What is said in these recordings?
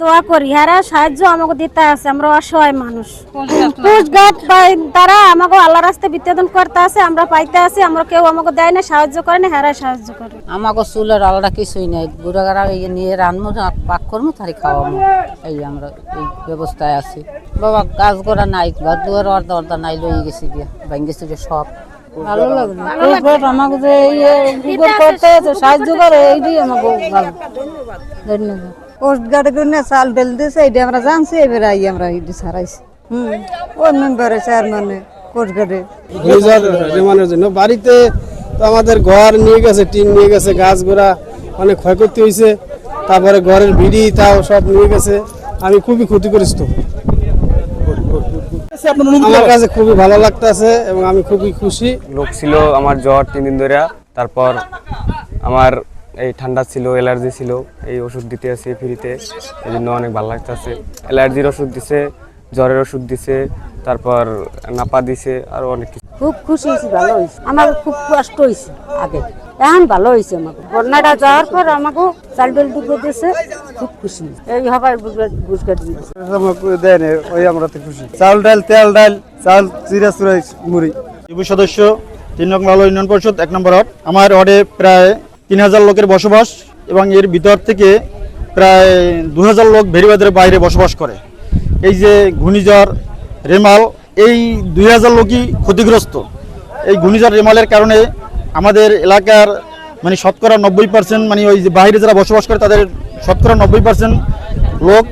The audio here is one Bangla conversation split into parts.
দোয়া করি হারা সাহায্য আমাকে দিতে আছে আমরা অসহায় মানুষ কোচঘাট তারা আমাকে আল্লাহ রাস্তায় বিতরণ করতে আছে আমরা পাইতে আছি আমরা কেউ আমাকে দেয় না সাহায্য করে না হেরা সাহায্য করে আমাকে চুলের আলাদা কিছুই নেই গুড়াগাড়া ইয়ে নিয়ে রান্নু পাক করব তারি খাওয়াবো এই আমরা এই ব্যবস্থায় আছি বাবা কাজ করা নাই দুয়ার অর্ধা অর্ধা নাই লই গেছি গিয়ে ভেঙেছি যে সব ভালো কোচঘাট আমাকে যে ইয়ে করতে সাহায্য করে এইটাই আমাকে ভালো ধন্যবাদ কোস্টগার্ডে করে চাল ডাল দিয়েছে এটা আমরা জানছি এবার আই আমরা এটা ছাড়াইছি। হুম ওই মেম্বারে চেয়ারম্যানে কোস্টগার্ডে ঘূর্ণিঝড় রেমানের জন্য। বাড়িতে তো আমাদের ঘর নিয়ে গেছে টিন নিয়ে গেছে গাছ গোড়া অনেক ক্ষয়ক্ষতি হয়েছে। তারপরে ঘরের বিড়ি তাও সব নিয়ে গেছে। আমি খুবই ক্ষতিগ্রস্ত। আমার কাছে খুবই ভালো লাগতেছে এবং আমি খুবই খুশি। লোক ছিল আমার জ্বর তিন দিন ধরে তারপর আমার এই ঠান্ডা ছিল অ্যালার্জি ছিল এই ওষুধ দিতে আছে ফ্রিতে এই জন্য অনেক ভালো লাগতেছে। অ্যালার্জির ওষুধ দিছে জ্বরের ওষুধ দিছে তারপর নাপা দিছে আরও অনেক কিছু। খুব খুশি হয়েছি ভালো হয়েছে। আমার খুব কষ্ট হয়েছে আগে। এখন ভালো হয়েছে আমাকে বন্যাটা যাওয়ার পর আমাকে চাল ডাল দুটো দিয়েছে খুব খুশি এই হবার ঘুষ কাটি দেয় না, ওই আমরা তো খুশি। চাল ডাল তেল ডাল চাল চিরা চুরাই মুড়ি। যুব সদস্য তিন নং ভালো ইউনিয়ন পরিষদ এক নম্বর ওয়ার্ড। আমার ওয়ার্ডে প্রায় তিন হাজার লোকের বসবাস এবং এর ভিতর থেকে প্রায় দু হাজার লোক ভেরিবাদের বাইরে বসবাস করে। এই যে ঘূর্ণিঝড়, রেমাল, এই দুই হাজার লোকই ক্ষতিগ্রস্ত। এই ঘূর্ণিঝড়, রেমালের কারণে আমাদের এলাকার মানে শতকরা নব্বই পার্সেন্ট মানে ওই যে বাইরে যারা বসবাস করে তাদের শতকরা নব্বই পার্সেন্ট লোক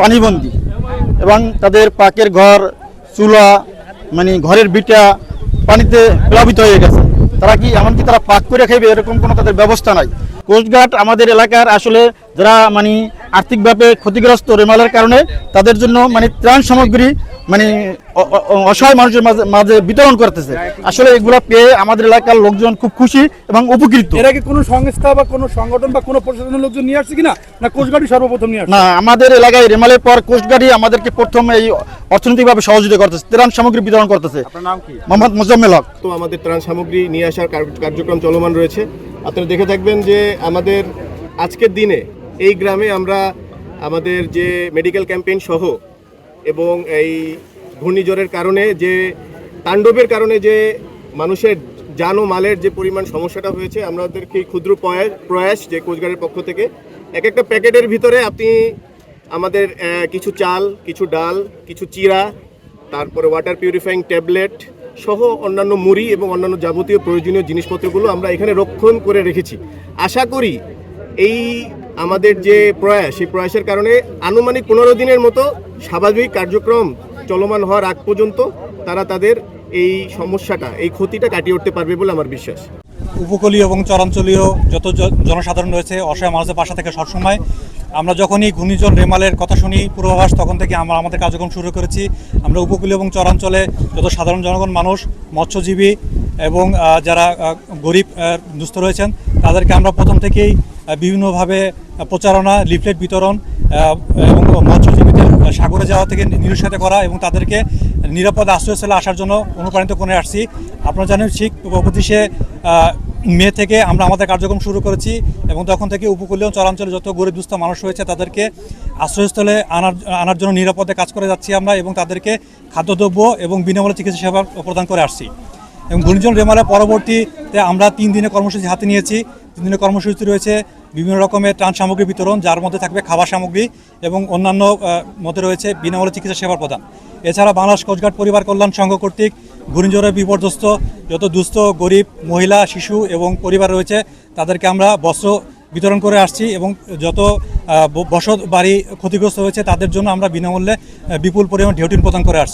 পানিবন্দী এবং তাদের পাকের ঘর, চুলা মানে ঘরের বিটা পানিতে প্লাবিত হয়ে গেছে। তারা কি এমনকি তারা পাক করে খাইবে? এরকম কোনো তাদের ব্যবস্থা নাই। কোস্টগার্ড আমাদের এলাকার আসলে যারা মানে আর্থিকভাবে ক্ষতিগ্রস্ত রেমালের কারণে তাদের জন্য মানে ত্রাণ সামগ্রী মানে অসহায় মানুষের মাঝে মাঝে বিতরণ করতেছে। আসলে এগুলা পেয়ে আমাদের এলাকার লোকজন খুব খুশি এবং উপকৃত। এর আগে কোনো সংস্থা বা কোনো সংগঠন বা কোনো প্রশাসনের লোকজন নিয়ে আসছে কিনা? না কোচগাড়ি সর্বপ্রথম নিয়ে না আমাদের এলাকায় রেমালের পর কোস্টগার্ডই আমাদেরকে প্রথম এই অর্থনৈতিকভাবে সহযোগিতা করতেছে ত্রাণ সামগ্রী বিতরণ করতেছে। মোহাম্মদ মোজাম্মেল হক। তো আমাদের ত্রাণ সামগ্রী নিয়ে আসার কার্যক্রম চলমান রয়েছে। আপনারা দেখে থাকবেন যে আমাদের আজকের দিনে এই গ্রামে আমরা আমাদের যে মেডিকেল ক্যাম্পেইন সহ এবং এই ঘূর্ণিঝড়ের কারণে যে তাণ্ডবের কারণে যে মানুষের যান ও মালের যে পরিমাণ সমস্যাটা হয়েছে আমাদেরকে ক্ষুদ্র প্রয়াস যে কোচগাড়ের পক্ষ থেকে এক একটা প্যাকেটের ভিতরে আপনি আমাদের কিছু চাল, কিছু ডাল, কিছু চিরা তারপরে ওয়াটার পিউরিফাইং ট্যাবলেট সহ অন্যান্য মুড়ি এবং অন্যান্য যাবতীয় প্রয়োজনীয় জিনিসপত্রগুলো আমরা এখানে রক্ষণ করে রেখেছি। আশা করি এই আমাদের যে প্রয়াস, সেই প্রয়াসের কারণে আনুমানিক পনেরো দিনের মতো স্বাভাবিক কার্যক্রম চলমান হওয়ার আগ পর্যন্ত তারা তাদের এই সমস্যাটা, এই ক্ষতিটা কাটিয়ে উঠতে পারবে বলে আমার বিশ্বাস। উপকূলীয় এবং চরাঞ্চলীয় যত জনসাধারণ রয়েছে, অসহায় মানুষের পাশে থেকে সবসময় আমরা যখনই ঘূর্ণিঝড় রেমালের কথা শুনি, পূর্বাভাস, তখন থেকে আমরা আমাদের কার্যক্রম শুরু করেছি। আমরা উপকূলীয় এবং চরাঞ্চলে যত সাধারণ জনগণ, মানুষ, মৎস্যজীবী এবং যারা গরিব দুস্থ রয়েছেন, তাদেরকে আমরা প্রথম থেকেই বিভিন্নভাবে প্রচারণা, লিফলেট বিতরণ এবং মৎস্যজীবীদের সাগরে যাওয়া থেকে নিরুৎসাহিত করা এবং তাদেরকে নিরাপদ আশ্রয়স্থলে আসার জন্য অনুপ্রাণিত করে আসছি। আপনারা জানেন ঠিক পঁচিশে মে থেকে আমরা আমাদের কার্যক্রম শুরু করেছি এবং তখন থেকে উপকূলীয় চরাঞ্চলে যত গরিব দুস্থ মানুষ রয়েছে, তাদেরকে আশ্রয়স্থলে আনার আনার জন্য নিরাপদে কাজ করে যাচ্ছি আমরা এবং তাদেরকে খাদ্যদ্রব্য এবং বিনামূল্যে চিকিৎসা সেবা প্রদান করে আসছি। এবং ঘূর্ণিঝড় রেমালের পরবর্তীতে আমরা তিন দিনের কর্মসূচি হাতে নিয়েছি। তিন দিনের কর্মসূচি রয়েছে বিভিন্ন রকমের ত্রাণ সামগ্রী বিতরণ, যার মধ্যে থাকবে খাবার সামগ্রী এবং অন্যান্য মধ্যে রয়েছে বিনামূল্যে চিকিৎসা সেবা প্রদান। এছাড়া বাংলাদেশ কোস্টগার্ড পরিবার কল্যাণ সংঘ কর্তৃক ঘূর্ণিঝড়ে বিপর্যস্ত যত দুস্থ, গরিব, মহিলা, শিশু এবং পরিবার রয়েছে, তাদেরকে আমরা বস্ত্র বিতরণ করে আসছি এবং যত বসত বাড়ি ক্ষতিগ্রস্ত হয়েছে, তাদের জন্য আমরা বিনামূল্যে বিপুল পরিমাণ ঢেউটিন প্রদান করে আসছি।